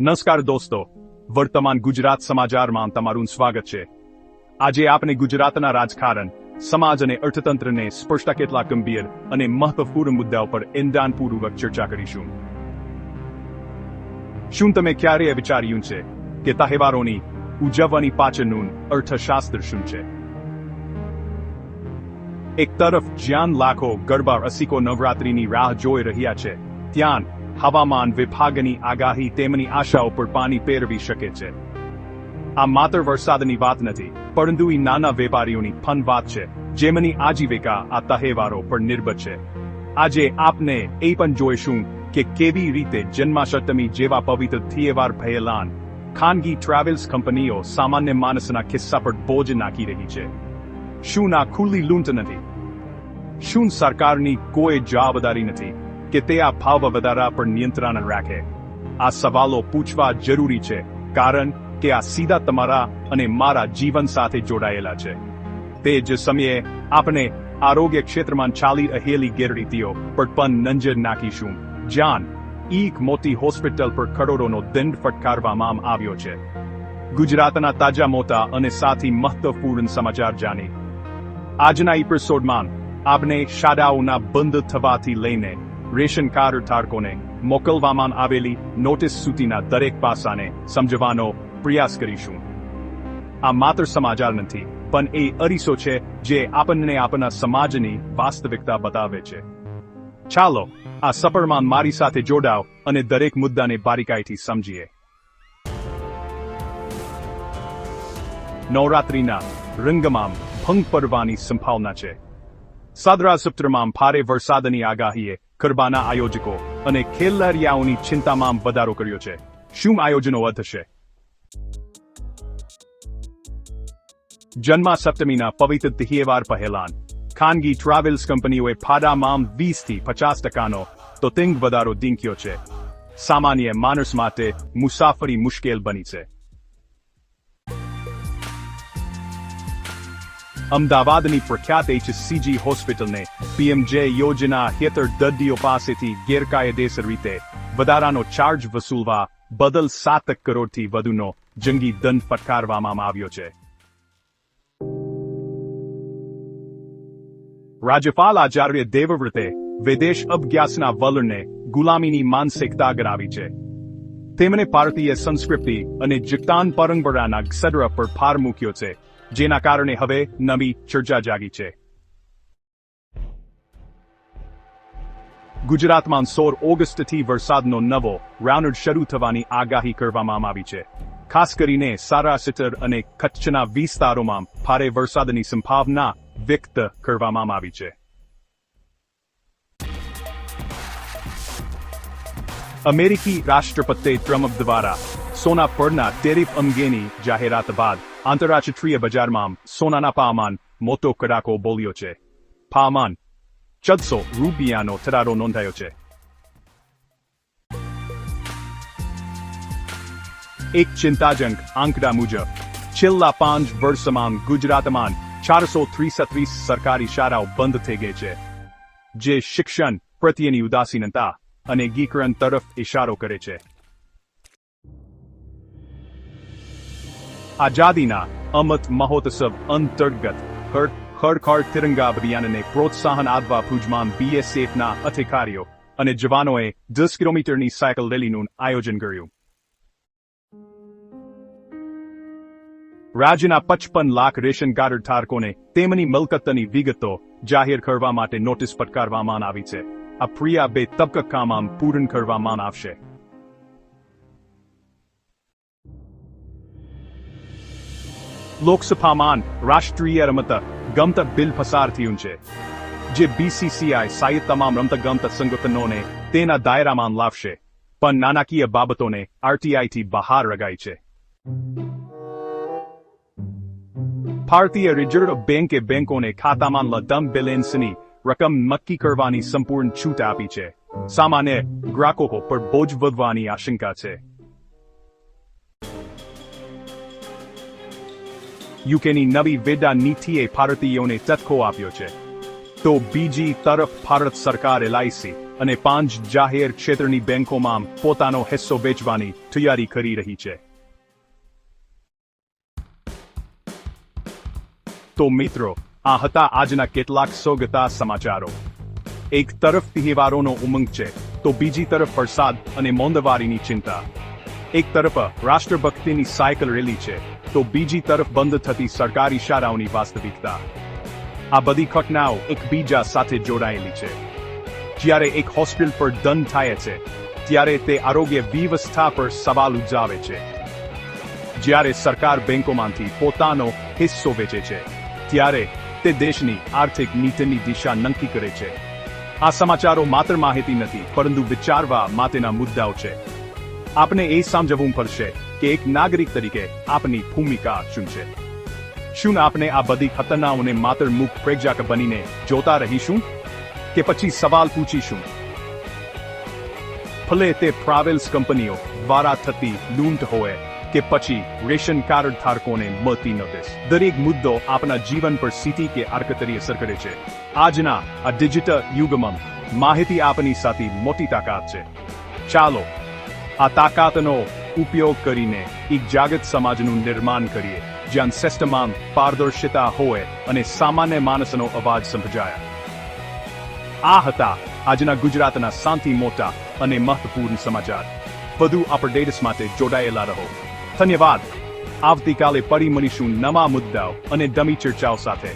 નમસ્કાર દોસ્તો. વર્તમાન ગુજરાત સમાચારમાં તમારું સ્વાગત છે. આજે આપણે ગુજરાતના રાજકારણ, સમાજ અને અર્થતંત્રને સ્પર્શતા કેટલા ગંભીર અને મહત્વપૂર્ણ મુદ્દાઓ પર ઈંડાણપૂર્વક ચર્ચા કરીશું. શું તમે ક્યારેય વિચાર્યું છે કે તહેવારોની ઉજવવાની પાછળનું અર્થશાસ્ત્ર શું છે? એક તરફ જ્યાં લાખો ગરબા રસિકો નવરાત્રીની રાહ જોઈ રહ્યા છે, ત્યાં હવામાન વિભાગની આગાહી તેમની આશાઓ પર પાણી પેરવી શકે છે. આ માત્ર વરસાદની વાત નથી, પરંતુ એ નાના વેપારીઓની ફન વાત છે, જેમની આજીવિકા આ તહેવારો પર નિર્ભર છે. આજે આપને એ પણ જોઈશું કે કેવી રીતે જન્માષ્ટમી જેવા પવિત્ર તહેવાર પહેલાં ખાનગી ટ્રાવેલ્સ કંપનીઓ સામાન્ય માણસના ખિસ્સા પર બોજ નાખી રહી છે. શું ના ખુલ્લી લૂંટ નથી? શું સરકારની કોઈ જવાબદારી નથી? કે તે આ ભાવ વધારા પર નિયંત્રણ રાખે. આ સવાલો પૂછવા જરૂરી છે, કારણ કે આ સીધા તમારા અને મારા જીવન સાથે જોડાયેલા છે. તે જ સમયે, આપણે આરોગ્ય ક્ષેત્રમાં ચાલી રહેલી ગેરરીતિઓ પર પણ નજર નાખીશું. જાન એક મોટી હોસ્પિટલ પર કરોડોનો દંડ ફટકારવામાં આવ્યો છે. ગુજરાતના તાજા મોટા અને સાથી મહત્વપૂર્ણ સમાચાર જાણી આજના એપિસોડમાં આપણે શાળાઓના બંધ થવાથી લઈને રેશન કાર્ડ ધારકોને મોકલવામાં આવેલી નોટિસ સુધીના દરેક પાસાને સમજવાનો પ્રયાસ કરીશું. આ માત્ર સમાચાર નથી, પણ એ અરીસો છે જે આપણને આપણા સમાજની વાસ્તવિકતા બતાવે છે. ચાલો, આ સફરમાં મારી સાથે જોડાઓ અને દરેક મુદ્દાને બારીકાઈથી સમજીએ. નવરાત્રિના રંગમાં ભંગ પડવાની સંભાવના છે. સાદરા સપ્તરમાં ભારે વરસાદની આગાહીએ ગરબાના આયોજકો અને ખેલૈયાઓની ચિંતામાં વધારો કર્યો છે. શું આયોજનો વધશે જન્માષ્ટમીના પવિત્ર તહેવાર પહેલાં, ખાનગી ટ્રાવેલ્સ કંપનીઓએ ફાડામાં વીસથી પચાસ ટકાનો તો તિંગ વધારો દીંખ્યો છે. સામાન્ય માણસ માટે મુસાફરી મુશ્કેલ બની છે. અમદાવાદની પ્રખ્યાત એચસીજી હોસ્પિટલને પીએમજે યોજના હેતળ દર્દીઓ પાસેથી ગેરકાયદેસર રીતે વધારાનો ચાર્જ વસૂલવા બદલ સાત કરોડથી વધુનો જંગી દંડ ફટકારવામાં આવ્યો છે. રાજ્યપાલ આચાર્ય દેવવ્રતે વિદેશ અભ્યાસના વલણને ગુલામીની માનસિકતા ગણાવી છે. તેમણે ભારતીય સંસ્કૃતિ અને જગતાન પરંપરાના સદ્ર પર ભાર મૂક્યો છે. જેના કારણે હવે નવી ચર્ચા જાગી છે. ગુજરાતમાં સોળ ઓગસ્ટથી વરસાદનો નવો રાઉન્ડ શરૂ થવાની આગાહી કરવામાં આવી છે. ખાસ કરીને સારાસિટર અને કચ્છના વિસ્તારોમાં ભારે વરસાદની સંભાવના વ્યક્ત કરવામાં આવી છે. અમેરિકી રાષ્ટ્રપતિ ટ્રમ્પ દ્વારા સોના પરના ટેરિફ અંગેની જાહેરાત બાદ આંતરરાષ્ટ્રીય બજારમાં સોનાના પામાન મોટો કડાકો બોલ્યો છે. પામાન ચૌદસો રૂપિયાનો થરારો નોંધાયો છે. એક ચિંતાજનક આંકડા મુજબ, છેલ્લા પાંચ વર્ષમાં ગુજરાતમાં ચારસો ત્રીસત્રીસ સરકારી શાળાઓ બંધ થઈ ગઈ છે, જે શિક્ષણ પ્રત્યેની ઉદાસીનતા અને ગીકરણ તરફ ઇશારો કરે છે. આઝાદીના અમૃત મહોત્સવ અંતર્ગત ખડખડ તિરંગા અભિયાનને પ્રોત્સાહન આપવા ભુજમાં બીએસએફના અધિકારીઓ અને જવાનોએ દસ કિલોમીટરની સાયકલ રેલીનું આયોજન કર્યું. રાજ્યના પચપન લાખ રેશન કાર્ડ ધારકોને તેમની મિલકતની વિગતો જાહેર કરવા માટે નોટિસ ફટકારવામાં આવી છે. આ પ્રિયા બે તબક્કામાં પૂર્ણ કરવામાં આવશે. લોકસભામાં રાષ્ટ્રીય રમત ગમત બિલ પસાર થયું છે. જે બીસીસીઆઈ સહિત તમામ રમત ગમત સંગઠનોને તેના દાયરામાં લાવશે. પણ નાણાકીય બાબતોને આરટીઆઈથી બહાર રગાઈ છે. ભારતીય રિઝર્વ બેંકે બેંકોને ખાતામાં લદમ બેલેન્સની રકમ નક્કી કરવાની સંપૂર્ણ છૂટ આપી છે. સામાન્ય ગ્રાહકો પર બોજ વધવાની આશંકા છે. યુકેની નવી વેડા નીતિએ ભારતીયોને ચટકો આપ્યો છે. તો બીજી તરફ ભારત સરકાર એલઆઈસી અને પાંચ જાહેર ક્ષેત્રની બેંકોમાં પોતાનો હિસ્સો વેચવાની તૈયારી કરી રહી છે. તો મિત્રો, આ હતા આજના કેટલાક સોગતા સમાચારો. એક તરફ તહેવારોનો ઉમંગ છે, તો બીજી તરફ વરસાદ અને મોંદવારીની ચિંતા. એક તરફ રાષ્ટ્રભક્તિની સાયકલ રેલી છે તો બીજી તરફ બંધ થતી સરકારી શાળાઓની વાસ્તવિકતા. આ બધી ઘટનાઓ એકબીજા સાથે જોડાયેલી છે. જ્યારે એક હોસ્પિટલ પર દંડ થાય છે, ત્યારે તે આરોગ્ય વ્યવસ્થા પર સવાલ ઉજાવે છે. જ્યારે સરકાર બેંકોમાંથી પોતાનો હિસ્સો વેચે છે, ત્યારે તે દેશની આર્થિક નીતિની દિશા નક્કી કરે છે. આ સમાચારો માત્ર માહિતી નથી, પરંતુ વિચારવા માટેના મુદ્દાઓ છે. આપણે એ સમજવું પડશે કે એક નાગરિક તરીકે આપની ભૂમિકા શું છે શું આપણે આ બધી ઘટનાઓને માત્ર મુખ પ્રેક્ષક બનીને જોતા રહીશું? કે પછી સવાલ પૂછીશું? ભલે તે ટ્રાવેલ્સ કંપનીઓ દ્વારા થતી લૂંટ હોય, કે પછી રેશન કાર્ડ ધારકોને મળતી નોટિસ. દરેક મુદ્દો આપણા જીવન પર સીધી કે આડકતરી અસર કરે છે. આજના આ ડિજિટલ યુગમાં માહિતી આપની સાથે મોટી તાકાત છે. ચાલો, આ તાકાતનો ઉપયોગ કરીને એક જાગત સમાજનું નિર્માણ કરીએ, જ્યાં સિસ્ટમમાં પારદર્શિતા હોય અને સામાન્ય માણસનો અવાજ સંભળાય. આ હતા આજના ગુજરાતના શાંતિ મોટા અને મહત્વપૂર્ણ સમાચાર. વધુ અપડેટ્સ માટે જોડાયેલા રહો. ધન્યવાદ. આવતીકાલે ફરી મળીશું નવા મુદ્દાઓ અને ડમી ચર્ચાઓ સાથે.